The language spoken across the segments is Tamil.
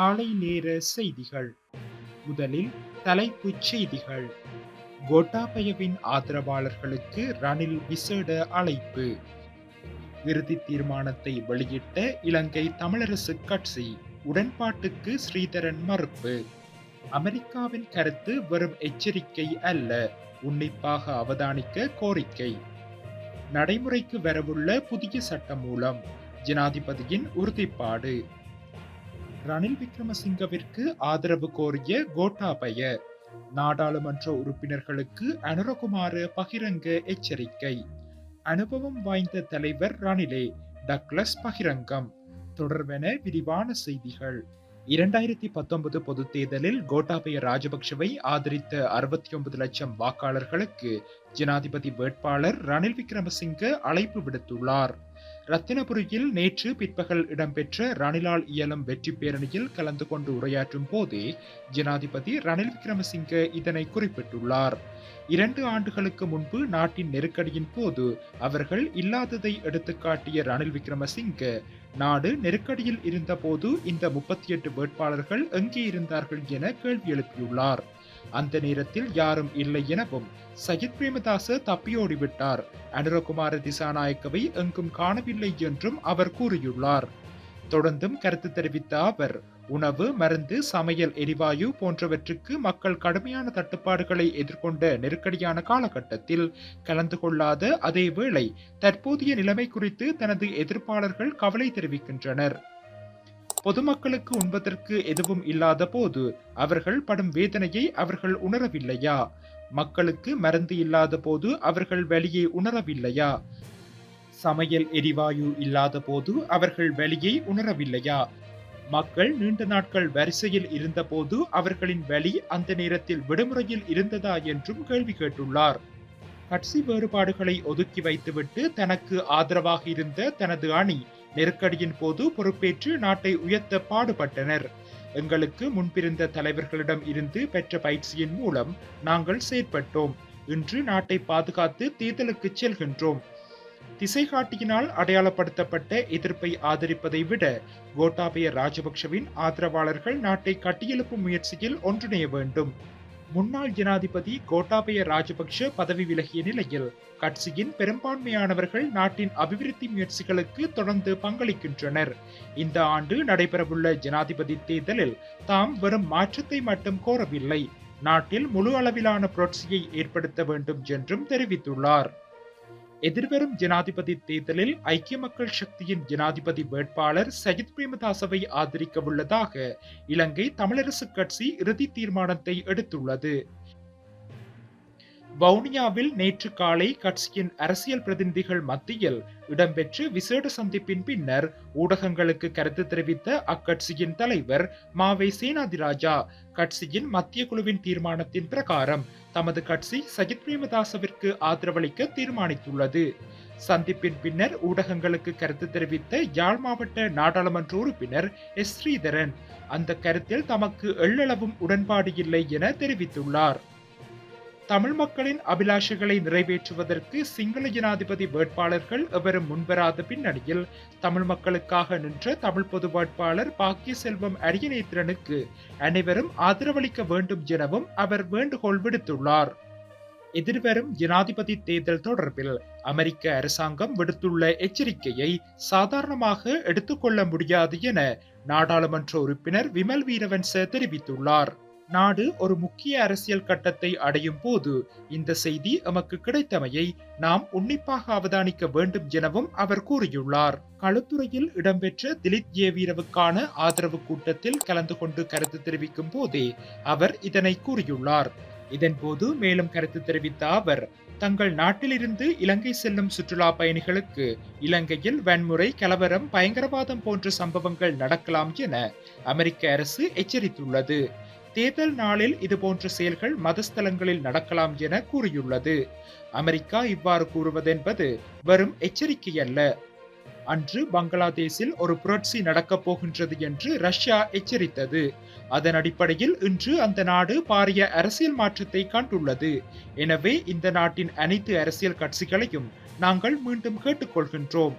காலை நேர செய்திகள். முதலில் தலைப்புச் செய்திகள். கோட்டாபயவின் ஆதரவாளர்களுக்கு ரணில் விசேட அழைப்பு. இறுதி தீர்மானத்தை வெளியிட்ட இலங்கை தமிழரசு கட்சி உடன்பாட்டுக்கு ஸ்ரீதரன் மறுப்பு. அமெரிக்காவின் கருத்து வெறும் எச்சரிக்கை அல்ல உன்னிப்பாக அவதானிக்க கோரிக்கை. நடைமுறைக்கு வரவுள்ள புதிய சட்டம் மூலம் ஜனாதிபதியின் உறுதிப்பாடு. ரணில் விக்ரமசிங்கவிற்கு ஆதரவு கோரிய கோட்டாபய நாடாளுமன்ற உறுப்பினர்களுக்கு அனுரகுமார பகிரங்க எச்சரிக்கை. அனுபவம் வாய்ந்த தலைவர் ரணிலே டக்ளஸ் பகிரங்கம். தொடர்பென விரிவான செய்திகள். இரண்டாயிரத்தி பத்தொன்பது பொதுத் தேர்தலில் கோட்டாபய ராஜபக்ஷவை ஆதரித்த அறுபத்தி ஒன்பது லட்சம் வாக்காளர்களுக்கு ஜனாதிபதி வேட்பாளர் ரணில் விக்ரமசிங்க அழைப்பு விடுத்துள்ளார். ரத்தினபுரியில் நேற்று பிற்பகல் இடம்பெற்ற ரணிலால் இயலும் வெற்றி பேரணியில் கலந்து கொண்டு உரையாற்றும் போதே ஜனாதிபதி ரணில் விக்ரமசிங்க இதனை குறிப்பிட்டுள்ளார். இரண்டு ஆண்டுகளுக்கு முன்பு நாட்டின் நெருக்கடியின் போது அவர்கள் இல்லாததை எடுத்துக்காட்டிய ரணில் விக்ரமசிங்க நாடு நெருக்கடியில் இருந்தபோது இந்த முப்பத்தி எட்டு வேட்பாளர்கள் எங்கே இருந்தார்கள் என கேள்வி எழுப்பியுள்ளார். அந்த நேரத்தில் யாரும் இல்லை எனவும் சஜித் பிரேமதாச தப்பியோடிவிட்டார் அனுரகுமார திசாநாயக்கவை எங்கும் காணவில்லை என்றும் அவர் கூறியுள்ளார். தொடர்ந்தும் கருத்து தெரிவித்த அவர் உணவு மருந்து சமையல் எரிவாயு போன்றவற்றுக்கு மக்கள் கடுமையான தட்டுப்பாடுகளை எதிர்கொண்ட நெருக்கடியான காலகட்டத்தில் கலந்து கொள்ளாத அதே வேளை தற்போதைய நிலைமை குறித்து தனது எதிர்ப்பாளர்கள் கவலை தெரிவிக்கின்றனர். பொதுமக்களுக்கு உண்பதற்கு எதுவும் இல்லாத போது அவர்கள் படும் வேதனையை அவர்கள் உணரவில்லையா? மக்களுக்கு மருந்து இல்லாத போது அவர்கள் வழியை உணரவில்லையா? சமையல் எரிவாயு இல்லாத போது அவர்கள் வழியை உணரவில்லையா? மக்கள் நீண்ட நாட்கள் வரிசையில் இருந்தபோது அவர்களின் வழி அந்த நேரத்தில் விடுமுறையில் இருந்ததா என்றும் கேள்வி கேட்டுள்ளார். கட்சி வேறுபாடுகளை ஒதுக்கி வைத்துவிட்டு தனக்கு ஆதரவாக இருந்த தனது அணி நெருக்கடியின் போது பொறுப்பேற்று நாட்டை உயர்த்த பாடுபட்டனர். எங்களுக்கு முன்பிருந்த தலைவர்களிடம் இருந்து பெற்ற பயிற்சியின் மூலம் நாங்கள் செயற்பட்டோம். இன்று நாட்டை பாதுகாத்து தேர்தலுக்கு செல்கின்றோம். திசைகாட்டியினால் அடையாளப்படுத்தப்பட்ட எதிர்ப்பை ஆதரிப்பதை விட கோட்டாபய ராஜபக்ஷவின் ஆதரவாளர்கள் நாட்டை கட்டியெழுப்பும் முயற்சியில் ஒன்றிணைய வேண்டும். முன்னாள் ஜனாதிபதி கோட்டாபய ராஜபக்ஷ பதவி விலகிய நிலையில் கட்சியின் பெரும்பான்மையானவர்கள் நாட்டின் அபிவிருத்தி முயற்சிகளுக்கு தொடர்ந்து பங்களிக்கின்றனர். இந்த ஆண்டு நடைபெறவுள்ள ஜனாதிபதி தேர்தலில் தாம் வெறும் மாற்றத்தை மட்டும் கோரவில்லை நாட்டில் முழு அளவிலான புரட்சியை ஏற்படுத்த வேண்டும் என்றும் தெரிவித்துள்ளார். எதிர்வரும் ஜனாதிபதி தேர்தலில் ஐக்கிய மக்கள் சக்தியின் ஜனாதிபதி வேட்பாளர் சஜித் பிரேமதாசவை ஆதரிக்க உள்ளதாக இலங்கை தமிழரசு கட்சி இறுதி தீர்மானத்தை எடுத்துள்ளது. வவுனியாவில் நேற்று காலை கட்சியின் அரசியல் பிரதிநிதிகள் மத்தியில் இடம்பெற்று விசேட சந்திப்பின் பின்னர் ஊடகங்களுக்கு கருத்து தெரிவித்த அக்கட்சியின் தலைவர் மாவை சேனாதிராஜா கட்சியின் மத்திய குழுவின் தீர்மானத்தின் பிரகாரம் தமது கட்சி சஜித் பிரேமதாசவிற்கு ஆதரவளிக்க தீர்மானித்துள்ளது. சந்திப்பின் பின்னர் ஊடகங்களுக்கு கருத்து தெரிவித்த யாழ் மாவட்ட நாடாளுமன்ற உறுப்பினர் எஸ். ஸ்ரீதரன் அந்த கருத்தில் தமக்கு எள்ளளவும் உடன்பாடு இல்லை என தெரிவித்துள்ளார். தமிழ் மக்களின் அபிலாஷைகளை நிறைவேற்றுவதற்கு சிங்கள ஜனாதிபதி வேட்பாளர்கள் எவரும் முன்வராத பின்னணியில் தமிழ் மக்களுக்காக நின்ற தமிழ் பொது வேட்பாளர் பாக்கிய செல்வம் அரியநேத்திரனுக்கு அனைவரும் ஆதரவளிக்க வேண்டும் எனவும் அவர் வேண்டுகோள் விடுத்துள்ளார். எதிர்வரும் ஜனாதிபதி தேர்தல் தொடர்பில் அமெரிக்க அரசாங்கம் விடுத்துள்ள எச்சரிக்கையை சாதாரணமாக எடுத்துக்கொள்ள முடியாது என நாடாளுமன்ற உறுப்பினர் விமல் வீரவன்ச தெரிவித்துள்ளார். நாடு ஒரு முக்கிய அரசியல் கட்டத்தை அடையும் போது இந்த செய்தி எமக்கு கிடைத்தமையை நாம் உன்னிப்பாக அவதானிக்க வேண்டும் எனவும் அவர் கூறியுள்ளார். களுத்துறையில் இடம்பெற்ற திலீப் ஜேவீரவுக்கான ஆதரவு கூட்டத்தில் கலந்து கொண்டு கருத்து தெரிவிக்கும் போதே அவர் இதனை கூறியுள்ளார். இதன்போது மேலும் கருத்து தெரிவித்த அவர் தங்கள் நாட்டிலிருந்து இலங்கை செல்லும் சுற்றுலா பயணிகளுக்கு இலங்கையில் வன்முறை கலவரம் பயங்கரவாதம் போன்ற சம்பவங்கள் நடக்கலாம் என அமெரிக்க அரசு எச்சரித்துள்ளது. தேர்தல் நாளில் இதுபோன்ற செயல்கள் மதஸ்தலங்களில் நடக்கலாம் என கூறியுள்ளது. அமெரிக்கா இவ்வாறு கூறுவதென்பது வெறும் எச்சரிக்கை அல்ல. அன்று பங்களாதேஷில் ஒரு புரட்சி நடக்கப் போகின்றது என்று ரஷ்யா எச்சரித்தது. அதன் அடிப்படையில் இன்று அந்த நாடு பாரிய அரசியல் மாற்றத்தை கண்டுள்ளது. எனவே இந்த நாட்டின் அனைத்து அரசியல் கட்சிகளையும் நாங்கள் மீண்டும் கேட்டுக்கொள்கின்றோம்.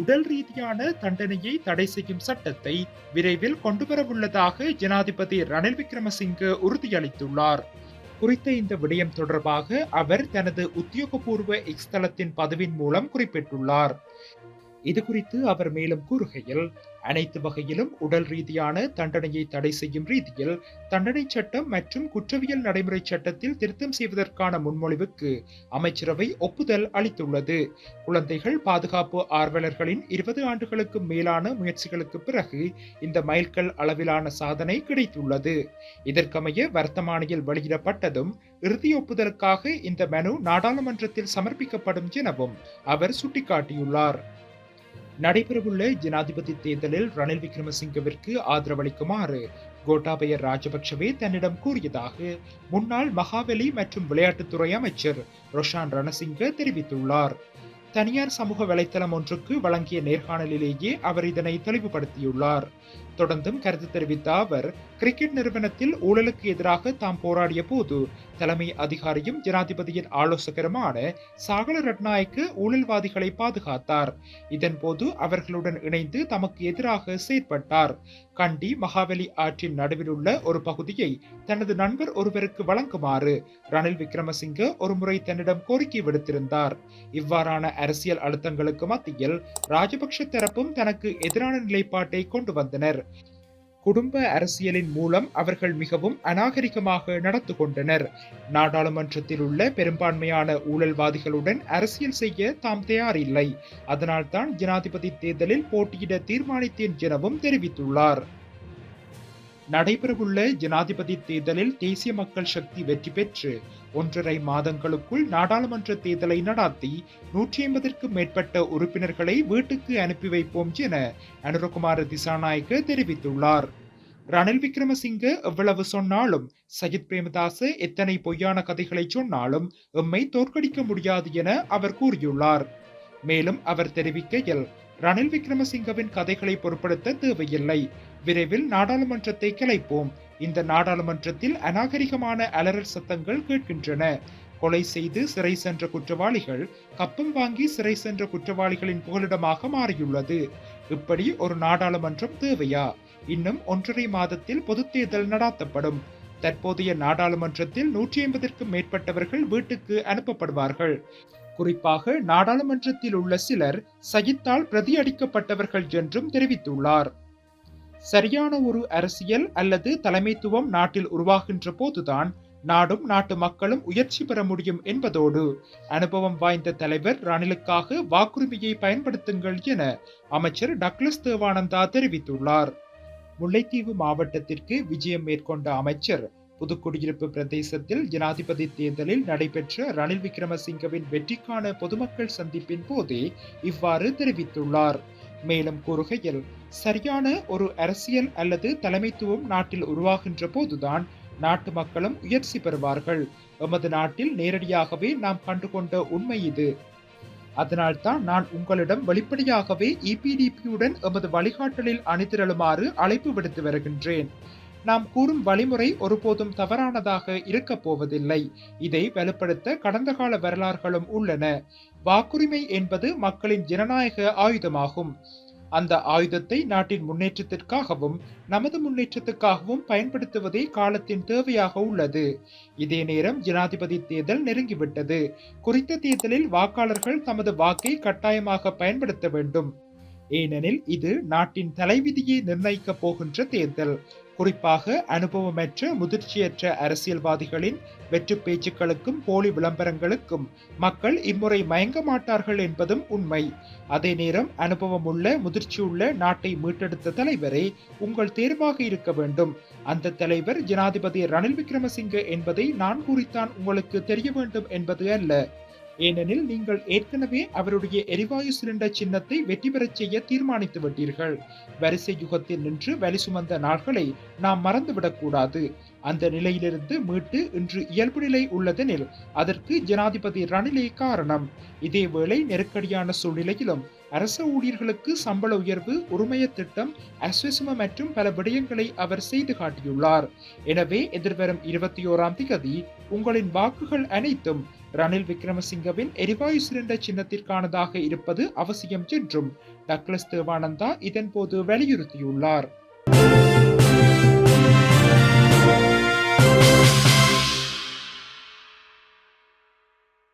உடல் ரீதியான தண்டனையை தடை செய்யும் சட்டத்தை விரைவில் கொண்டுவரவுள்ளதாக ஜனாதிபதி ரணில் விக்ரமசிங்கே உறுதியளித்துள்ளார். குறித்த இந்த விடயம் தொடர்பாக அவர் தனது உத்தியோகபூர்வ எக்ஸ்தலத்தின் பதிவின் மூலம் குறிப்பிட்டுள்ளார். இது குறித்து அவர் மேலும் கூறுகையில் அனைத்து வகையிலும் உடல் ரீதியான தண்டனையை தடை செய்யும் ரீதியில் தண்டனை சட்டம் மற்றும் குற்றவியல் நடைமுறை சட்டத்தில் திருத்தம் செய்வதற்கான முன்மொழிவுக்கு அமைச்சரவை ஒப்புதல் அளித்துள்ளது. குழந்தைகள் பாதுகாப்பு ஆர்வலர்களின் இருபது ஆண்டுகளுக்கு மேலான முயற்சிகளுக்கு பிறகு இந்த மைல்கல் அளவிலான சாதனை கிடைத்துள்ளது. இதற்கமைய வர்த்தமானியில் வெளியிடப்பட்டதும் இறுதி ஒப்புதலுக்காக இந்த மனு நாடாளுமன்றத்தில் சமர்ப்பிக்கப்படும் எனவும் அவர் சுட்டிக்காட்டியுள்ளார். நடைபெறவுள்ள ஜனாதிபதி தேர்தலில் ரணில் விக்ரமசிங்கவிற்கு ஆதரவளிக்குமாறு கோட்டாபய ராஜபக்சவே தன்னிடம் கூறியதாக முன்னாள் மகாவலி மற்றும் விளையாட்டுத்துறை அமைச்சர் ரொஷான் ரணசிங்க தெரிவித்துள்ளார். தனியார் சமூக வலைத்தளம் ஒன்றுக்கு வழங்கிய நேர்காணலிலேயே அவர் இதனை தெளிவுபடுத்தியுள்ளார். தொடர்ந்தும் கருத்து தெரிவித்த அவர் கிரிக்கெட் நிறுவனத்தில் ஊழலுக்கு எதிராக தாம் போராடிய போது தலைமை அதிகாரியும் ஜனாதிபதியின் ஆலோசகருமான சாகல ரட்நாயக்கு ஊழல்வாதிகளை பாதுகாத்தார். இதன்போது அவர்களுடன் இணைந்து தமக்கு எதிராக செயற்பட்டார். கண்டி மகாவலி ஆற்றின் நடுவில் உள்ள ஒரு பகுதியை தனது நண்பர் ஒருவருக்கு வழங்குமாறு ரணில் விக்ரமசிங்க ஒருமுறை தன்னிடம் கோரிக்கை விடுத்திருந்தார். இவ்வாறான அரசியல் அழுத்தங்களுக்கு மத்தியில் ராஜபக்ஷ தரப்பும் தனக்கு எதிரான நிலைப்பாட்டை கொண்டு வந்தனர். குடும்ப அரசியலின் மூலம் அவர்கள் மிகவும் அநாகரிகமாக நடந்து கொண்டனர். நாடாளுமன்றத்தில் உள்ள பெரும்பான்மையான ஊழல்வாதிகளுடன் அரசியல் செய்ய தாம் தயாரில்லை. அதனால்தான் ஜனாதிபதி தேர்தலில் போட்டியிட தீர்மானித்தேன் எனவும் தெரிவித்துள்ளார். நடைபெறவுள்ள ஜனாதிபதி தேர்தலில் தேசிய மக்கள் சக்தி வெற்றி பெற்று ஒன்றரை மாதங்களுக்குள் நாடாளுமன்ற தேர்தலை நடாத்தி நூற்றி ஐம்பதற்கும் மேற்பட்ட உறுப்பினர்களை வீட்டுக்கு அனுப்பி வைப்போம் என அனுரகுமார திசாநாயக்க தெரிவித்துள்ளார். ரணில் விக்ரமசிங்க எவ்வளவு சொன்னாலும் சஜித் பிரேமதாச எத்தனை பொய்யான கதைகளை சொன்னாலும் எம்மை தோற்கடிக்க முடியாது என அவர் கூறியுள்ளார். மேலும் அவர் தெரிவிக்கையில் ரணில் விக்ரமசிங்கவின் கதைகளை பொருட்படுத்த தேவையில்லை. விரைவில் நாடாளுமன்றத்தை கிளைப்போம் இந்த நாடாளுமன்றத்தில் அநாகரிகமான அலறல் சத்தங்கள் கேட்கின்றன. கொலை செய்து சிறை சென்ற குற்றவாளிகள் கப்பம் வாங்கி சிறை சென்ற குற்றவாளிகளின் புகலிடமாக மாறியுள்ளது. இப்படி ஒரு நாடாளுமன்றம் தேவையா? இன்னும் ஒன்றரை மாதத்தில் பொதுத்தேர்தல் நடாத்தப்படும். தற்போதைய நாடாளுமன்றத்தில் நூற்றி ஐம்பதற்கும் மேற்பட்டவர்கள் வீட்டுக்கு அனுப்பப்படுவார்கள். குறிப்பாக நாடாளுமன்றத்தில் உள்ள சிலர் சகித்தால் பிரதியடிக்கப்பட்டவர்கள் என்றும் தெரிவித்துள்ளார். சரியான ஒரு அரசியல் அல்லது தலைமைத்துவம் நாட்டில் உருவாகின்ற போதுதான் நாடும் நாட்டு மக்களும் உயர்ச்சி பெற முடியும் என்பதோடு அனுபவம் வாய்ந்த தலைவர் ரணிலுக்காக வாக்குரிமையை பயன்படுத்துங்கள் என அமைச்சர் டக்ளஸ் தேவானந்தா தெரிவித்துள்ளார். முல்லைத்தீவு மாவட்டத்திற்கு விஜயம் மேற்கொண்ட அமைச்சர் புதுக்குடியிருப்பு பிரதேசத்தில் ஜனாதிபதி தேர்தலில் நடைபெற்ற ரணில் விக்ரமசிங்கவின் வெற்றிக்கான பொதுமக்கள் சந்திப்பின் போதே இவ்வாறு தெரிவித்துள்ளார். மேலும் கூறுகையில் சரியான ஒரு அரசியல் அல்லது தலைமைத்துவம் நாட்டில் உருவாகின்ற போதுதான் நாட்டு மக்களும் உயர்ச்சி பெறுவார்கள். எமது நாட்டில் நேரடியாகவே நாம் கண்டுகொண்ட உண்மை இது. அதனால்தான் நான் உங்களிடம் வெளிப்படையாகவே இபிடிபியுடன் எமது வழிகாட்டலில் அணிதிரளுமாறு அழைப்பு விடுத்து வருகின்றேன். நாம் கூறும் வழிமுறை ஒருபோதும் தவறானதாக இருக்கப் போவதில்லை. இதை வலுப்படுத்த கடந்த கால வரலாறுகளும் உள்ளன. வாக்குரிமை என்பது மக்களின் ஜனநாயக ஆயுதமாகும். அந்த ஆயுதத்தை நாட்டின் முன்னேற்றத்திற்காகவும் நமது முன்னேற்றத்துக்காகவும் பயன்படுத்துவதே காலத்தின் தேவையாக உள்ளது. இதே நேரம் ஜனாதிபதி தேர்தல் நெருங்கிவிட்டது. குறித்த தேர்தலில் வாக்காளர்கள் தமது வாக்கை கட்டாயமாக பயன்படுத்த வேண்டும். ஏனெனில் இது நாட்டின் தலைவிதியை நிர்ணயிக்கப் போகின்ற தேர்தல். குறிப்பாக அனுபவமற்ற முதிர்ச்சியற்ற அரசியல்வாதிகளின் வெற்று பேச்சுக்களுக்கும் போலி விளம்பரங்களுக்கும் மக்கள் இம்முறை மயங்க மாட்டார்கள் என்பதும் உண்மை. அதே நேரம் அனுபவமுள்ள முதிர்ச்சியுள்ள நாட்டை மீட்டெடுத்த தலைவரே உங்கள் தேர்வாக இருக்க வேண்டும். அந்த தலைவர் ஜனாதிபதி ரணில் விக்ரமசிங்க என்பதை நான் குறித்தான் உங்களுக்கு தெரிய வேண்டும் என்பது அல்ல. ஏனெனில் நீங்கள் ஏற்கனவே அவருடைய எரிவாயு சிலிண்டர் சின்னத்தை வெற்றி பெறச் செய்ய தீர்மானித்து விட்டீர்கள். வரிசை யுகத்தில் நின்று வலி சுமந்த நாட்களை நாம் மறந்துவிடக்கூடாது. அந்த நிலையிலிருந்து மீட்டு இன்று இயல்பு நிலை உள்ளதெனில் அதற்கு ஜனாதிபதி ரணிலே காரணம். இதேவேளை நெருக்கடியான சூழ்நிலையிலும் அரச ஊழியர்களுக்கு சம்பள உயர்வு உரிமைய திட்டம் அஸ்வசும மற்றும் பல விடயங்களை அவர் செய்து காட்டியுள்ளார். எனவே எதிர்வரும் இருபத்தி ஓராம் திகதி உங்களின் வாக்குகள் அனைத்தும் ரணில் விக்ரமசிங்கவின் எரிவாயு சிலிண்டர் சின்னத்திற்கானதாக இருப்பது அவசியம் என்றும் டக்ளஸ் தேவானந்தா இதன்போது வலியுறுத்தியுள்ளார்.